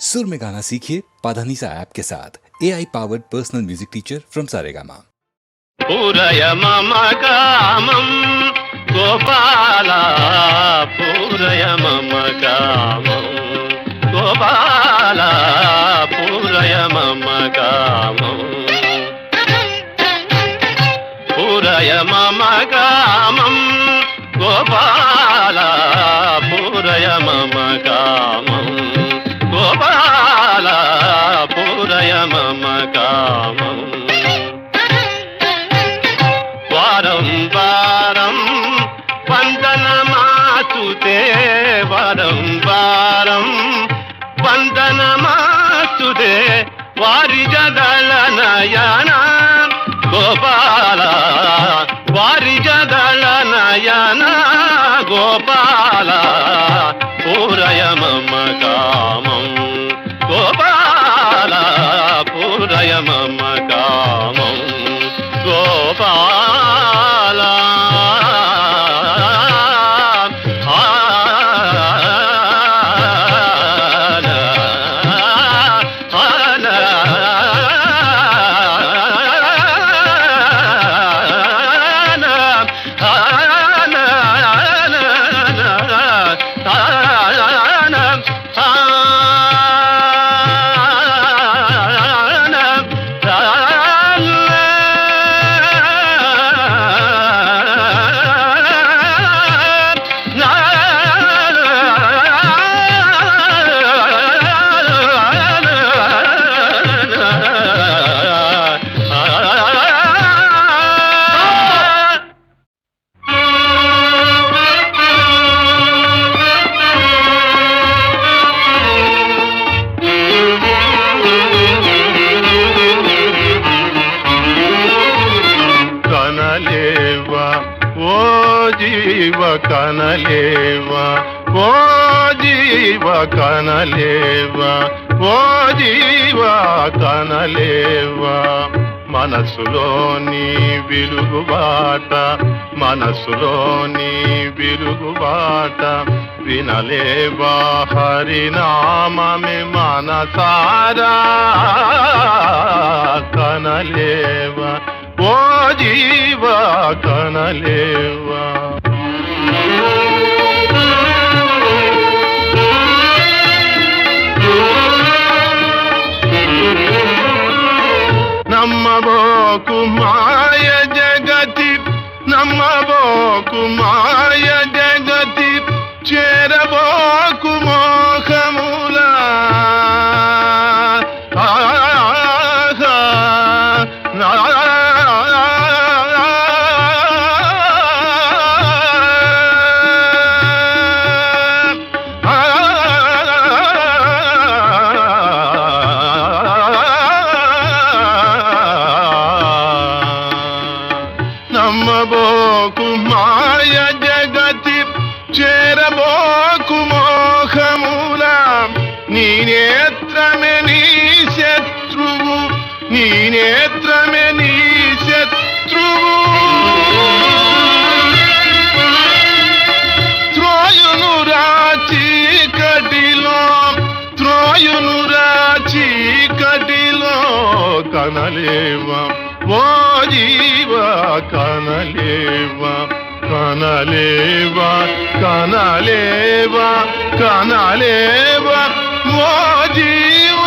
सुर में गाना सीखिए पाधानीसा ऐप के साथ। A I powered personal music teacher from Saregama पूरय मम कामं गोपाला, पूरय मम कामं पूरय मम कामं गोपाला, पूरय मम कामम् వారిజదళ నయన గోపాల వారిజదళ నయన గోపాల పూరయ మమ కామం గోపాల పూరయ మమ కనలేవా మనసులోని విలుగుబాట మనసులోని విలుగుబాట వినలేవా? హరినామమి మనసారా? కనలేవా? ఓ జీవా కనలేవా? నమ్మబోకు మాయ జగతి నమ్మబోకు మాయ జగతి చేరబోకు మోహములా. కనలేవా? ఓ జీవా కనలేవా? కనలేవా? కనలేవా? కనలేవా? ఓ జీవ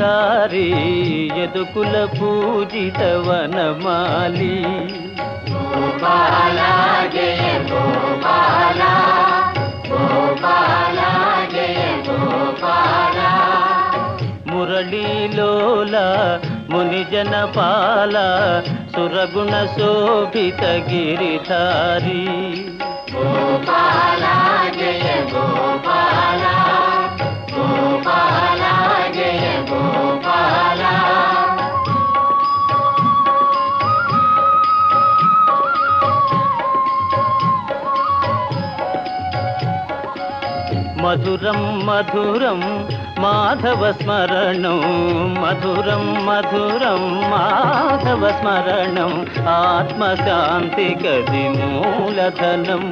రాసవిహారీ యదుకుల పూజిత వనమాలి. మురళీలోల మునిజన పాల సురగుణ శోభిత గిరిధారి. మధురం మధురం మాధవ స్మరణం. మధురం మధురం మాధవ స్మరణం. ఆత్మశాంతి గది మూలధనం.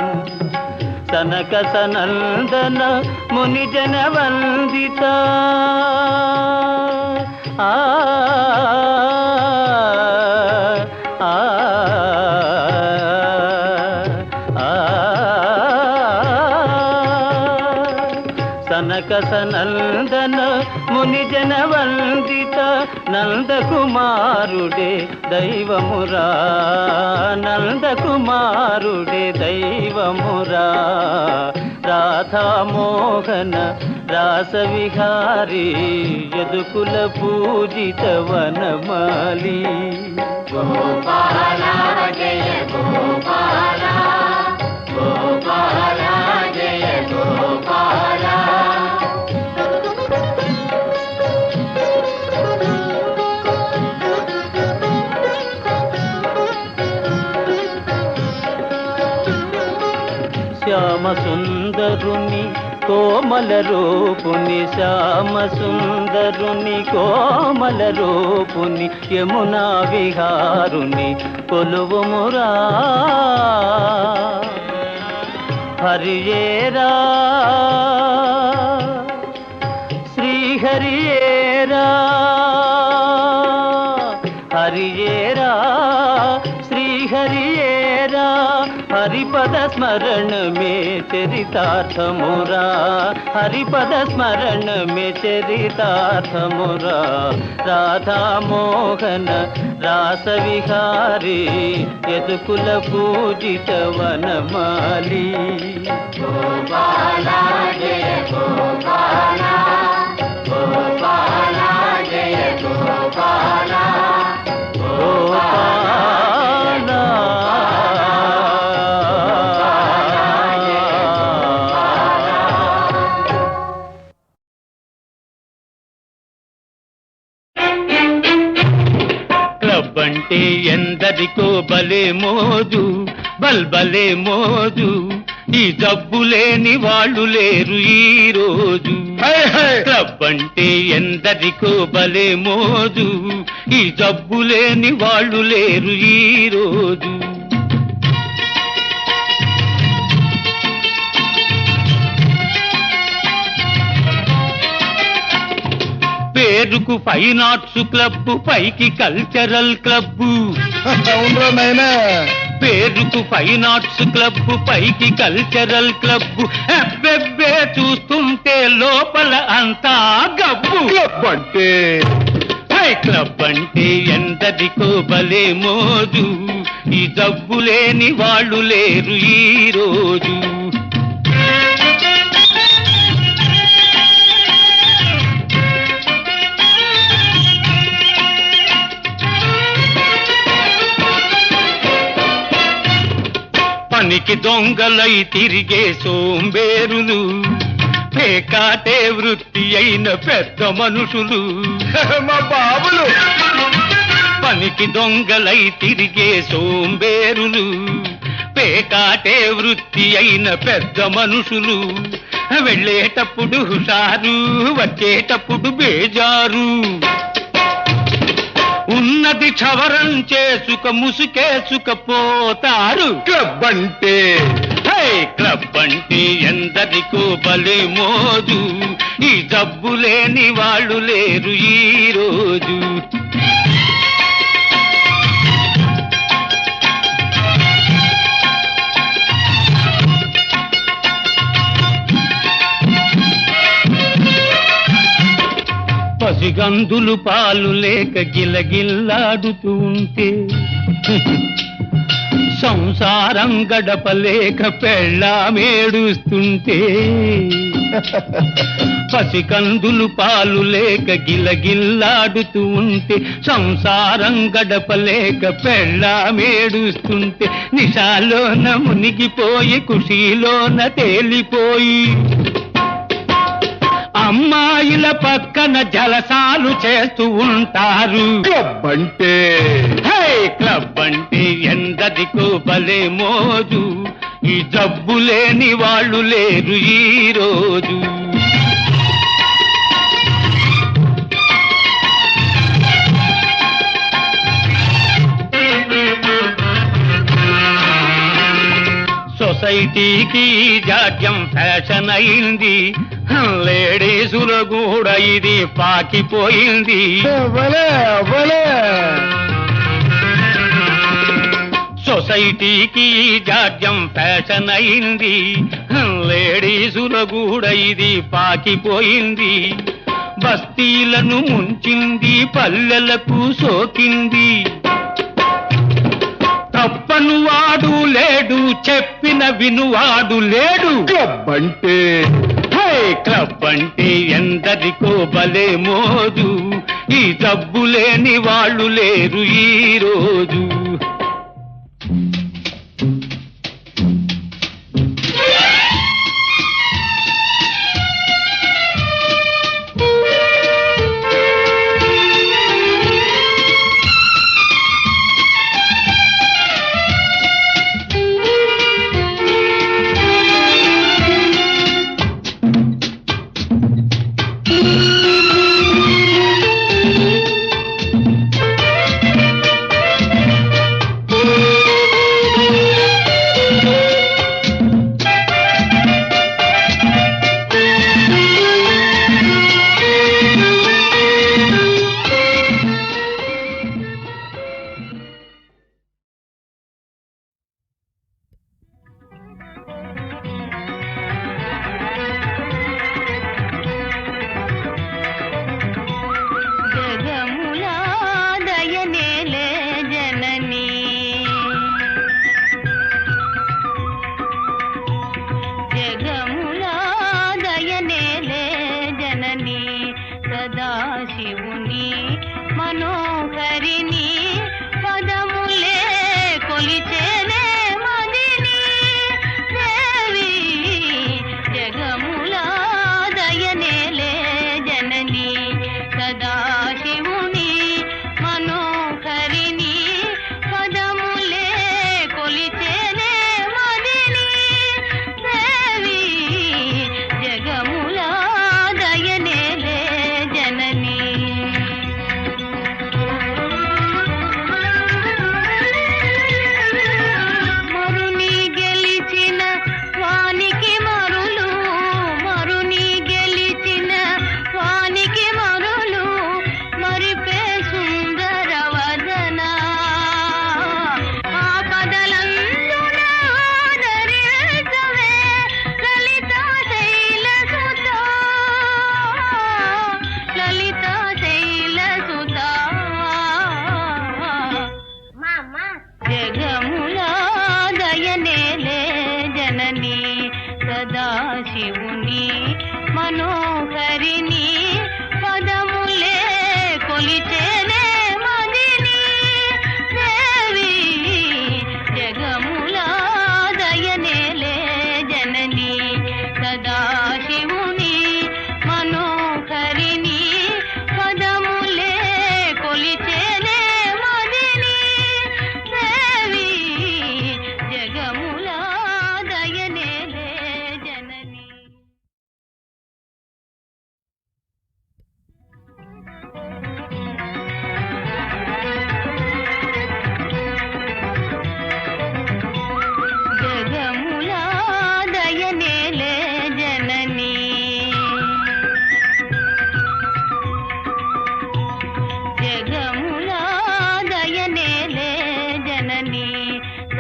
సనక సనందన మునిజన వందిత. ఆ, నందన మునిజన వందిత నందకుమారుడే దైవమురా. నందకుమారుడే దైవమురా. రాధామోహన రాసవిహారీ యదుకుల పూజిత వనమాలి. శ్యామ సుందరుని కోమల రూపుని శ్యామ సుందరుని కోమల రూపుని యమునా విహారుని కొలువుమురా హరియేరా శ్రీహరియేరా హరిపద స్మరణ మే చరితార్థమురా. హరిపద స్మరణ మే చరితార్థమురా. రాధామోహన రాసవిహారీ యదుకుల పూజిత వనమాలి. గోపాలా గోపాలా అంటే ఎందరికో బలే మోజు బల్బలే మోజు ఈ జబ్బు లేని వాళ్ళు లేరు ఈ రోజు. క్లబ్ అంటే ఎందరికో బలే మోజు ఈ జబ్బు లేని వాళ్ళు లేరు ఈ రోజు. పేరుకు ఫైన్ ఆర్ట్స్ క్లబ్ పైకి కల్చరల్ క్లబ్ అవునరా నాయనా. పేరుకు ఫైన్ ఆర్ట్స్ క్లబ్ పైకి కల్చరల్ క్లబ్ అబ్బెబ్బే చూస్తుంటే లోపల అంతా గబ్బు. క్లబ్ అంటే? హై క్లబ్ అంటే ఎంతదికో భలే మోజు. ఈ జబ్బు లేని వాళ్ళు లేరు ఈ రోజు. పనికి దొంగలై తిరిగే సోంబేరులు పేకాటే వృత్తి అయిన పెద్ద మనుషులు. మా బాబులు. పనికి దొంగలై తిరిగే సోంబేరులు పేకాటే వృత్తి అయిన పెద్ద మనుషులు. వెళ్ళేటప్పుడు హుషారు వచ్చేటప్పుడు బేజారు. ఉన్నది క్షవరం చేసుక ముసుకేసుకపోతారు క్లబ్ అంటే క్లబ్ అంటే ఎందరికో బలే మోజు ఈ జబ్బు లేని వాళ్ళు లేరు ఈ రోజు. పసిగందులు పాలు లేక గిలగిల్లాడుతూ ఉంటే సంసారం గడపలేక పెళ్ళామేడుస్తుంటే పసికందులు పాలు లేక గిలగిల్లాడుతూ ఉంటే సంసారం గడపలేక పెళ్ళామేడుస్తుంటే నిషాలోన మునిగిపోయి కుషీలోన తేలిపోయి అమ్మాయిల పక్కన జలసాలు చేస్తూ ఉంటారు. క్లబ్ అంటే హే క్లబ్ అంటే ఎందరికో భలే మోజు. ఈ జబ్బు లేని వాళ్ళు లేరు ఈ రోజు. సొసైటీకి జాడ్యం ఫ్యాషన్ అయింది. లేడీసుల కూడా ఇది పాకిపోయింది. సొసైటీకి జాడ్యం ఫ్యాషన్ అయింది. లేడీసుల కూడా ఇది పాకిపోయింది. బస్తీలను ముంచింది పల్లెలకు సోకింది. తప్పను లేడు చెప్పిన వినువాడు లేడు. క్లబ్ అంటే హే క్లబ్ అంటే ఎందరికో భలే మోజు. ఈ జబ్బు లేని వాళ్ళు లేరు ఈ రోజు.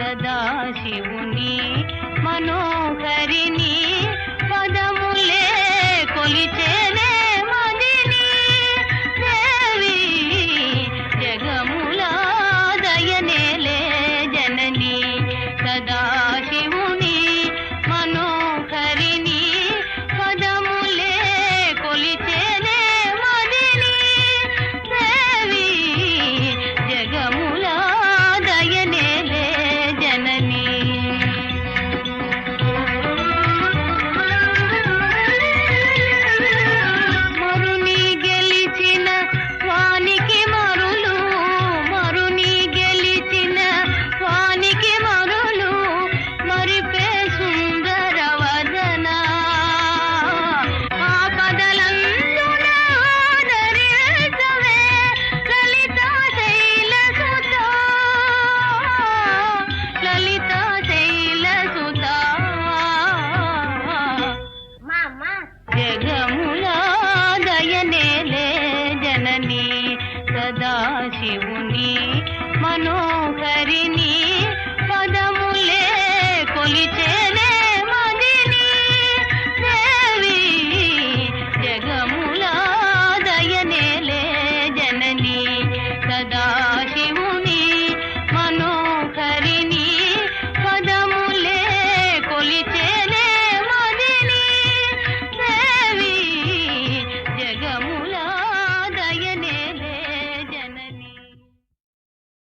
సదాశివుని మనో जननी सदाशिवुनी